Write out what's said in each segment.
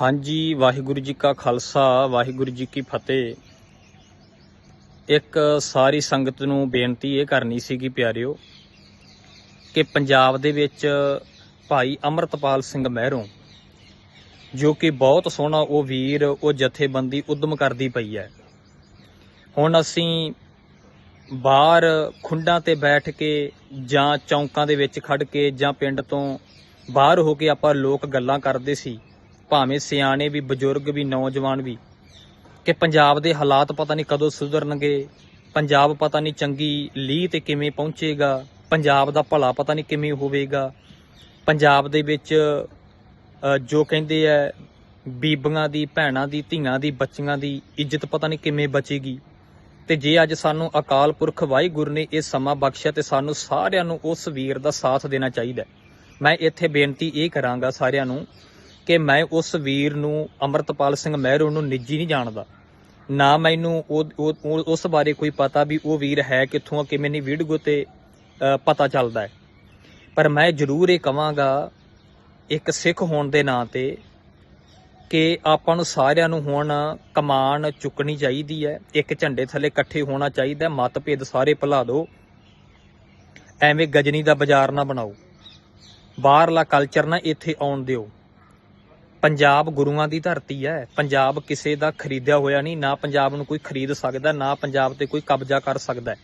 ਹਾਂਜੀ, ਵਾਹਿਗੁਰੂ ਜੀ ਕਾ ਖਾਲਸਾ, ਵਾਹਿਗੁਰੂ ਜੀ ਕੀ ਫਤਿਹ। ਇੱਕ ਸਾਰੀ ਸੰਗਤ ਨੂੰ ਬੇਨਤੀ ਇਹ ਕਰਨੀ ਸੀਗੀ ਪਿਆਰਿਓ ਕਿ ਪੰਜਾਬ ਦੇ ਵਿੱਚ ਭਾਈ ਅਮਰਤਪਾਲ ਸਿੰਘ ਮਹਿਰੋਂ, ਜੋ ਕਿ ਬਹੁਤ ਸੋਹਣਾ ਉਹ ਵੀਰ, ਉਹ ਜਥੇਬੰਦੀ ਉਦਮ ਕਰਦੀ ਪਈ ਹੈ। ਹੁਣ ਅਸੀਂ ਬਾਹਰ ਖੁੰਡਾਂ ਤੇ ਬੈਠ ਕੇ ਜਾਂ ਚੌਂਕਾਂ ਦੇ ਵਿੱਚ ਖੜ ਕੇ ਜਾਂ ਪਿੰਡ ਤੋਂ ਬਾਹਰ ਹੋ ਕੇ ਆਪਾਂ ਲੋਕ ਗੱਲਾਂ ਕਰਦੇ ਸੀ ਭਾਵੇਂ ਸਿਆਣੇ ਵੀ, ਬਜ਼ੁਰਗ ਵੀ, ਨੌਜਵਾਨ ਵੀ, ਕਿ ਪੰਜਾਬ ਦੇ ਹਾਲਾਤ ਪਤਾ ਨਹੀਂ ਕਦੋਂ ਸੁਧਰਨਗੇ, ਪੰਜਾਬ ਪਤਾ ਨਹੀਂ ਚੰਗੀ ਲੀਹ ਤੇ ਕਿਵੇਂ ਪਹੁੰਚੇਗਾ, ਪੰਜਾਬ ਦਾ ਭਲਾ ਪਤਾ ਨਹੀਂ ਕਿਵੇਂ ਹੋਵੇਗਾ, ਪੰਜਾਬ ਦੇ ਵਿੱਚ ਜੋ ਕਹਿੰਦੇ ਆ, ਬੀਬੀਆਂ ਦੀ, ਭੈਣਾਂ ਦੀ, ਧੀਆਂ ਦੀ, ਬੱਚੀਆਂ ਦੀ ਇੱਜ਼ਤ ਪਤਾ ਨਹੀਂ ਕਿਵੇਂ ਬਚੇਗੀ। ਤੇ ਜੇ ਅੱਜ ਸਾਨੂੰ ਅਕਾਲ ਪੁਰਖ ਵਾਹਿਗੁਰੂ ਨੇ ਇਹ ਸਮਾਂ ਬਖਸ਼ਿਆ, ਤੇ ਸਾਨੂੰ ਸਾਰਿਆਂ ਨੂੰ ਉਸ ਵੀਰ ਦਾ ਸਾਥ ਦੇਣਾ ਚਾਹੀਦਾ ਮੈਂ ਇੱਥੇ ਬੇਨਤੀ ਇਹ ਕਰਾਂਗਾ ਸਾਰਿਆਂ ਨੂੰ ਕਿ ਮੈਂ ਉਸ ਵੀਰ ਨੂੰ, ਅਮਰਤਪਾਲ ਸਿੰਘ ਮਹਿਰੂ ਨੂੰ ਨਿੱਜੀ ਨਹੀਂ ਜਾਣਦਾ। ਨਾ ਮੈਨੂੰ ਉਹ- ਉਹ ਉਸ ਬਾਰੇ ਕੋਈ ਪਤਾ ਵੀ ਉਹ ਵੀਰ ਹੈ ਕਿੱਥੋਂ ਆ, ਕਿਵੇਂ ਨਹੀਂ, ਵੀਡੀਓ ਤੇ ਪਤਾ ਚੱਲਦਾ ਹੈ। ਪਰ ਮੈਂ ਜ਼ਰੂਰ ਇਹ ਕਵਾਂਗਾ, ਇੱਕ ਸਿੱਖ ਹੋਣ ਦੇ ਨਾਂ ਤੇ, ਕਿ ਆਪਾਂ ਨੂੰ ਸਾਰਿਆਂ ਨੂੰ ਹੁਣ ਕਮਾਨ ਚੁੱਕਣੀ ਚਾਹੀਦੀ ਹੈ, ਇੱਕ ਝੰਡੇ ਥੱਲੇ ਇਕੱਠੇ ਹੋਣਾ ਚਾਹੀਦਾ ਮਤਭੇਦ ਸਾਰੇ ਭੁਲਾ ਦਿਓ। ਐਵੇਂ ਗਜਨੀ ਦਾ ਬਾਜ਼ਾਰ ਨਾ ਬਣਾਓ। ਬਾਹਰਲਾ ਕਲਚਰ ਨਾ ਇੱਥੇ ਆਉਣ ਦਿਓ। ਪੰਜਾਬ ਗੁਰੂਆਂ ਦੀ ਧਰਤੀ ਹੈ। ਪੰਜਾਬ ਕਿਸੇ ਦਾ ਖਰੀਦਿਆ ਹੋਇਆ ਨਹੀਂ, ਨਾ ਪੰਜਾਬ ਨੂੰ ਕੋਈ ਖਰੀਦ ਸਕਦਾ, ਨਾ ਪੰਜਾਬ ਤੇ ਕੋਈ ਕਬਜ਼ਾ ਕਰ ਸਕਦਾ ਹੈ।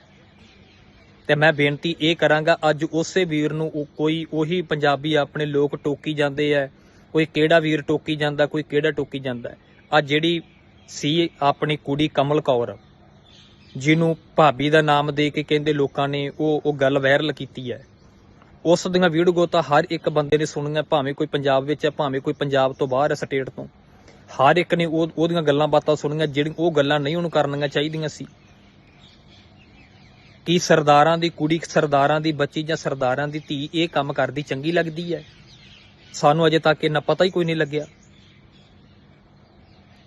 ਤੇ ਮੈਂ ਬੇਨਤੀ ਇਹ ਕਰਾਂਗਾ, ਅੱਜ ਉਸੇ ਵੀਰ ਨੂੰ ਉਹ- ਕੋਈ ਉਹੀ ਪੰਜਾਬੀ ਆਪਣੇ ਲੋਕ ਟੋਕੀ ਜਾਂਦੇ ਐ ਕੋਈ ਕਿਹੜਾ ਵੀਰ ਟੋਕੀ ਜਾਂਦਾ, ਕੋਈ ਕਿਹੜਾ ਟੋਕੀ ਜਾਂਦਾ ਆ ਜਿਹੜੀ ਸੀ ਆਪਣੀ ਕੁੜੀ ਕਮਲ ਕੌਰ, ਜਿਹਨੂੰ ਭਾਬੀ ਦਾ ਨਾਮ ਦੇ ਕੇ ਕਹਿੰਦੇ ਲੋਕਾਂ ਨੇ ਉਹ ਉਹ ਗੱਲ ਵਾਇਰਲ ਕੀਤੀ ਹੈ। ਉਸ ਦੀਆਂ ਵੀਡੀਓ ਤਾਂ ਹਰ ਇੱਕ ਬੰਦੇ ਨੇ ਸੁਣੀਆਂ, ਭਾਵੇਂ ਕੋਈ ਪੰਜਾਬ ਵਿੱਚ ਹੈ, ਭਾਵੇਂ ਕੋਈ ਪੰਜਾਬ ਤੋਂ ਬਾਹਰ ਹੈ, ਸਟੇਟ ਤੋਂ। ਹਰ ਇੱਕ ਨੇ ਉਹ ਉਹਦੀਆਂ ਗੱਲਾਂ ਬਾਤਾਂ ਸੁਣੀਆਂ, ਜਿਹੜੀਆਂ ਉਹ ਗੱਲਾਂ ਨਹੀਂ ਉਹਨੂੰ ਕਰਨੀਆਂ ਚਾਹੀਦੀਆਂ ਸੀ। ਕੀ ਸਰਦਾਰਾਂ ਦੀ ਕੁੜੀ, ਸਰਦਾਰਾਂ ਦੀ ਬੱਚੀ ਜਾਂ ਸਰਦਾਰਾਂ ਦੀ ਧੀ ਇਹ ਕੰਮ ਕਰਦੀ ਚੰਗੀ ਲੱਗਦੀ ਹੈ? ਸਾਨੂੰ ਅਜੇ ਤੱਕ ਇਹਨਾਂ ਪਤਾ ਹੀ ਕੋਈ ਨਹੀਂ ਲੱਗਿਆ।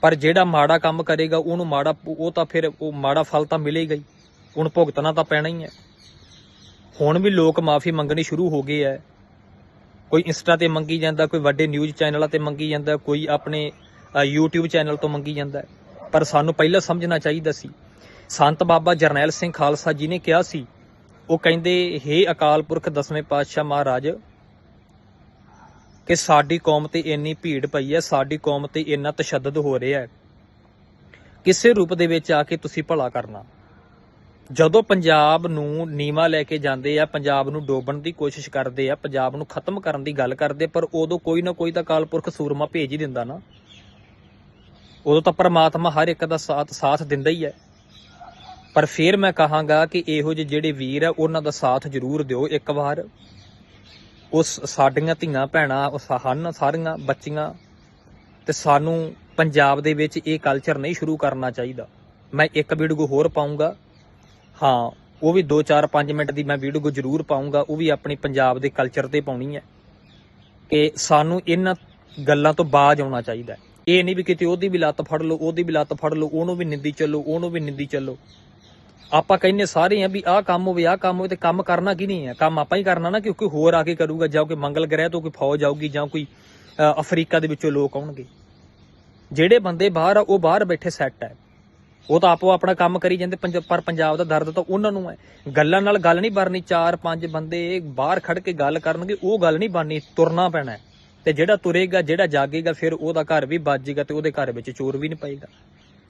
ਪਰ ਜਿਹੜਾ ਮਾੜਾ ਕੰਮ ਕਰੇਗਾ, ਉਹਨੂੰ ਮਾੜਾ ਉਹ ਤਾਂ ਫਿਰ ਉਹ ਮਾੜਾ ਫਲ ਤਾਂ ਮਿਲੇਗਾ ਹੀ। ਉਹਨੂੰ ਭੁਗਤਣਾ ਤਾਂ ਪੈਣਾ ਹੀ ਹੈ। ਹੁਣ ਵੀ ਲੋਕ ਮਾਫੀ ਮੰਗਣੀ ਸ਼ੁਰੂ ਹੋ ਗਏ ਐ। ਕੋਈ ਇੰਸਟਾ ਤੇ ਮੰਗੀ ਜਾਂਦਾ ਕੋਈ ਵੱਡੇ ਨਿਊਜ਼ ਚੈਨਲਾਂ ਤੇ ਮੰਗੀ ਜਾਂਦਾ ਕੋਈ ਆਪਣੇ ਅ, YouTube ਚੈਨਲ ਤੋਂ ਮੰਗੀ ਜਾਂਦਾ। ਪਰ ਸਾਨੂੰ ਪਹਿਲਾਂ ਸਮਝਣਾ ਚਾਹੀਦਾ ਸੀ। ਸੰਤ ਬਾਬਾ ਜਰਨੈਲ ਸਿੰਘ ਖਾਲਸਾ ਜੀ ਨੇ ਕਿਹਾ ਸੀ ਉਹ ਕਹਿੰਦੇ ਹੇ ਅਕਾਲ ਪੁਰਖ ਦਸਵੇਂ ਪਾਤਸ਼ਾਹ ਮਹਾਰਾਜ ਕਿ ਸਾਡੀ ਕੌਮ ਤੇ ਇੰਨੀ ਭੀੜ ਪਈ ਹੈ ਸਾਡੀ ਕੌਮ ਤੇ ਇੰਨਾ ਤਸ਼ੱਦਦ ਹੋ ਰਿਹਾ ਹੈ ਕਿਸੇ ਰੂਪ ਦੇ ਵਿੱਚ ਆ ਕੇ ਤੁਸੀਂ ਭਲਾ ਕਰਨਾ। ਜਦੋਂ ਪੰਜਾਬ ਨੂੰ ਨੀਵਾ ਲੈ ਕੇ ਜਾਂਦੇ ਆ, ਪੰਜਾਬ ਨੂੰ ਡੋਬਣ ਦੀ ਕੋਸ਼ਿਸ਼ ਕਰਦੇ ਆ, ਪੰਜਾਬ ਨੂੰ ਖਤਮ ਕਰਨ ਦੀ ਗੱਲ ਕਰਦੇ, ਪਰ ਉਦੋਂ ਕੋਈ ਨਾ ਕੋਈ ਤਾਂ ਕਾਲਪੁਰਖ ਸੂਰਮਾ ਭੇਜ ਹੀ ਦਿੰਦਾ ਨਾ। ਉਦੋਂ ਤਾਂ ਪਰਮਾਤਮਾ ਹਰ ਇੱਕ ਦਾ ਸਾਥ ਸਾਥ ਦਿੰਦਾ ਹੀ ਹੈ। ਪਰ ਫਿਰ ਮੈਂ ਕਹਾਂਗਾ ਕਿ ਇਹੋ ਜਿਹੇ ਜਿਹੜੇ ਵੀਰ ਆ, ਉਹਨਾਂ ਦਾ ਸਾਥ ਜ਼ਰੂਰ ਦਿਓ ਇੱਕ ਵਾਰ। ਉਸ ਸਾਡੀਆਂ ਧੀਆਂ ਭੈਣਾਂ ਉਸ ਹਨ ਸਾਰੀਆਂ ਬੱਚੀਆਂ, ਤੇ ਸਾਨੂੰ ਪੰਜਾਬ ਦੇ ਵਿੱਚ ਇਹ ਕਲਚਰ ਨਹੀਂ ਸ਼ੁਰੂ ਕਰਨਾ ਚਾਹੀਦਾ। ਮੈਂ ਇੱਕ ਵੀਡੀਓ ਹੋਰ ਪਾਉਂਗਾ ਹਾਂ, ਉਹ ਵੀ 2-4-5 ਮਿੰਟ ਦੀ ਮੈਂ ਵੀਡੀਓ ਜ਼ਰੂਰ ਪਾਉਂਗਾ ਉਹ ਵੀ ਆਪਣੀ ਪੰਜਾਬ ਦੇ ਕਲਚਰ ਤੇ ਪਾਉਣੀ ਹੈ। ਕਿ ਸਾਨੂੰ ਇਹਨਾਂ ਗੱਲਾਂ ਤੋਂ ਬਾਜ ਆਉਣਾ ਚਾਹੀਦਾ ਇਹ ਨਹੀਂ ਵੀ ਕਿਤੇ ਉਹਦੀ ਵੀ ਲੱਤ ਫੜ ਲਓ, ਉਹਦੀ ਵੀ ਲੱਤ ਫੜ ਲਓ, ਉਹਨੂੰ ਵੀ ਨਿੰਦੀ ਚੱਲੋ, ਉਹਨੂੰ ਵੀ ਨਿੰਦੀ ਚੱਲੋ। ਆਪਾਂ ਕਹਿੰਨੇ ਸਾਰੇ ਆ ਵੀ ਆਹ ਕੰਮ ਹੋਵੇ, ਆਹ ਕੰਮ ਹੋਵੇ ਤੇ ਕੰਮ ਕਰਨਾ ਕੀ ਨਹੀਂ ਹੈ? ਕੰਮ ਆਪਾਂ ਹੀ ਕਰਨਾ ਨਾ, ਕਿਉਂਕਿ ਹੋਰ ਆ ਕੇ ਕਰੂਗਾ, ਜਾਂ ਕੋਈ ਮੰਗਲ ਗ੍ਰਹਿ ਤੋਂ ਕੋਈ ਫੌਜ ਆਊਗੀ, ਜਾਂ ਕੋਈ ਅਫਰੀਕਾ ਦੇ ਵਿੱਚੋਂ ਲੋਕ ਆਉਣਗੇ। ਜਿਹੜੇ ਬੰਦੇ ਬਾਹਰ ਆ, ਉਹ ਬਾਹਰ ਬੈਠੇ ਸੈੱਟ ਹੈ। ਉਹ ਤਾਂ ਆਪੋ ਆਪਣਾ ਕੰਮ ਕਰੀ ਜਾਂਦੇ, ਪੰਜ- ਪਰ ਪੰਜਾਬ ਦਾ ਦਰਦ ਤਾਂ ਉਹਨਾਂ ਨੂੰ ਹੈ। ਗੱਲਾਂ ਨਾਲ ਗੱਲ ਨਹੀਂ ਬਣਨੀ, ਚਾਰ ਪੰਜ ਬੰਦੇ ਬਾਹਰ ਖੜ ਕੇ ਗੱਲ ਕਰਨਗੇ, ਉਹ ਗੱਲ ਨਹੀਂ ਬਣਨੀ, ਤੁਰਨਾ ਪੈਣਾ ਤੇ ਜਿਹੜਾ ਤੁਰੇਗਾ, ਜਿਹੜਾ ਜਾਗੇਗਾ, ਫਿਰ ਉਹਦਾ ਘਰ ਵੀ ਬਾਜੇਗਾ ਤੇ ਉਹਦੇ ਘਰ ਵਿੱਚ ਚੋਰ ਵੀ ਨਹੀਂ ਪਏਗਾ।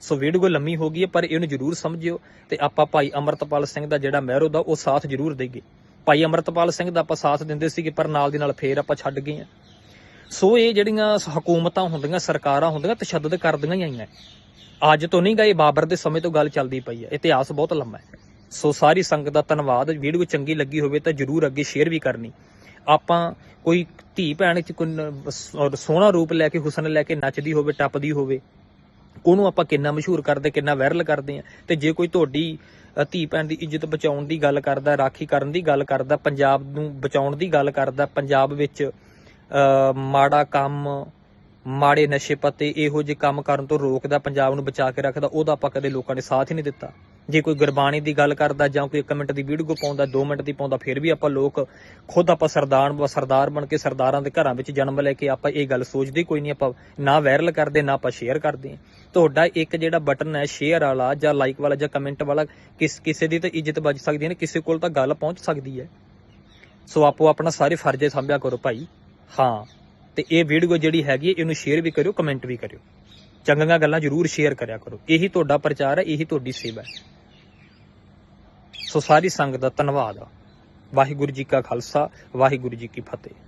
ਸੋ ਵੀਡੀਓ ਲੰਮੀ ਹੋ ਗਈ ਹੈ, ਪਰ ਇਹਨੂੰ ਜਰੂਰ ਸਮਝਿਓ ਤੇ ਆਪਾਂ ਭਾਈ ਅਮਰਤਪਾਲ ਸਿੰਘ ਦਾ ਜਿਹੜਾ ਮਹਿਰੋ ਦਾ ਉਹ ਸਾਥ ਜਰੂਰ ਦੇਈਏ। ਭਾਈ ਅਮਰਤਪਾਲ ਸਿੰਘ ਦਾ ਆਪਾਂ ਸਾਥ ਦਿੰਦੇ ਸੀਗੇ, ਪਰ ਨਾਲ ਦੀ ਨਾਲ ਫੇਰ ਆਪਾਂ ਛੱਡ ਗਏ ਆ ਸੋ ਇਹ ਜਿਹੜੀਆਂ ਹਕੂਮਤਾਂ ਹੁੰਦੀਆਂ, ਸਰਕਾਰਾਂ ਹੁੰਦੀਆਂ, ਤਸ਼ੱਦਦ ਕਰਦੀਆਂ ਹੀ ਆਈਆਂ। ਅੱਜ ਤੋਂ ਨਹੀਂ ਗਏ, ਬਾਬਰ ਦੇ ਸਮੇਂ ਤੋਂ ਗੱਲ ਚੱਲਦੀ ਪਈ ਹੈ। ਇਤਿਹਾਸ ਬਹੁਤ ਲੰਮਾ ਹੈ। ਸੋ ਸਾਰੀ ਸੰਗਤ ਦਾ ਧੰਨਵਾਦ। ਵੀਡੀਓ ਚੰਗੀ ਲੱਗੀ ਹੋਵੇ ਤਾਂ ਜਰੂਰ ਅੱਗੇ ਸ਼ੇਅਰ ਵੀ ਕਰਨੀ। ਆਪਾਂ ਕੋਈ ਧੀ ਭੈਣ ਚ ਕੋਈ ਸੋਹਣਾ ਰੂਪ ਲੈ ਕੇ, ਹੁਸਨ ਲੈ ਕੇ ਨੱਚਦੀ ਹੋਵੇ, ਟੱਪਦੀ ਹੋਵੇ, ਉਹਨੂੰ ਆਪਾਂ ਕਿੰਨਾ ਮਸ਼ਹੂਰ ਕਰਦੇ, ਕਿੰਨਾ ਵਾਇਰਲ ਕਰਦੇ ਆ ਤੇ ਜੇ ਕੋਈ ਤੁਹਾਡੀ ਧੀ ਭੈਣ ਦੀ ਇੱਜ਼ਤ ਬਚਾਉਣ ਦੀ ਗੱਲ ਕਰਦਾ, ਰਾਖੀ ਕਰਨ ਦੀ ਗੱਲ ਕਰਦਾ, ਪੰਜਾਬ ਨੂੰ ਬਚਾਉਣ ਦੀ ਗੱਲ ਕਰਦਾ, ਪੰਜਾਬ ਵਿੱਚ ਮਾੜਾ ਕੰਮ, ਮਾੜੇ ਨਸ਼ੇ ਪੱਤੇ ਇਹੋ ਜਿਹੇ ਕੰਮ ਕਰਨ ਤੋਂ ਰੋਕਦਾ, ਪੰਜਾਬ ਨੂੰ ਬਚਾ ਕੇ ਰੱਖਦਾ, ਉਹਦਾ ਆਪਾਂ ਕਦੇ ਲੋਕਾਂ ਨੇ ਸਾਥ ਹੀ ਨਹੀਂ ਦਿੱਤਾ। ਜੇ ਕੋਈ ਗੁਰਬਾਣੀ ਦੀ ਗੱਲ ਕਰਦਾ ਜਾਂ ਕੋਈ 1 ਮਿੰਟ ਦੀ ਵੀਡੀਓ ਪਾਉਂਦਾ 2 ਮਿੰਟ ਦੀ ਪਾਉਂਦਾ, ਫਿਰ ਵੀ ਆਪਾਂ ਲੋਕ ਖੁਦ ਆਪਾਂ ਸਰਦਾਰ ਸਰਦਾਰ ਬਣ ਕੇ ਸਰਦਾਰਾਂ ਦੇ ਘਰਾਂ ਵਿੱਚ ਜਨਮ ਲੈ ਕੇ ਆਪਾਂ ਇਹ ਗੱਲ ਸੋਚਦੇ ਕੋਈ ਨਹੀਂ, ਆਪਾਂ ਨਾ ਵਾਇਰਲ ਕਰਦੇ, ਨਾ ਆਪਾਂ ਸ਼ੇਅਰ ਕਰਦੇ ਹਾਂ। ਤੁਹਾਡਾ ਇੱਕ ਜਿਹੜਾ ਬਟਨ ਹੈ ਸ਼ੇਅਰ ਵਾਲਾ ਜਾਂ ਲਾਈਕ ਵਾਲਾ ਜਾਂ ਕਮੈਂਟ ਵਾਲਾ, ਕਿਸ, ਕਿਸੇ ਦੀ ਤਾਂ ਇੱਜ਼ਤ ਬਚ ਸਕਦੀ ਹੈ ਨਾ, ਕਿਸੇ ਕੋਲ ਤਾਂ ਗੱਲ ਪਹੁੰਚ ਸਕਦੀ ਹੈ। ਸੋ ਆਪੋ ਆਪਣਾ ਸਾਰੇ ਫਰਜ਼ੇ ਸੰਭਿਆ ਕਰੋ ਭਾਈ। ਹਾਂ, ਤੇ ਇਹ ਵੀਡੀਓ ਜਿਹੜੀ ਹੈਗੀ, ਇਹਨੂੰ ਸ਼ੇਅਰ ਵੀ ਕਰਿਓ ਕਮੈਂਟ ਵੀ ਕਰਿਓ। ਚੰਗੀਆਂ ਗੱਲਾਂ ਜ਼ਰੂਰ ਸ਼ੇਅਰ ਕਰਿਆ ਕਰੋ। ਇਹੀ ਤੁਹਾਡਾ ਪ੍ਰਚਾਰ ਹੈ, ਇਹੀ ਤੁਹਾਡੀ ਸੇਵਾ ਹੈ। ਸੋ ਸਾਰੀ ਸੰਗਤ ਦਾ ਧੰਨਵਾਦ ਵਾਹਿਗੁਰੂ ਜੀ ਕਾ ਖਾਲਸਾ, ਵਾਹਿਗੁਰੂ ਜੀ ਕੀ ਫਤਿਹ।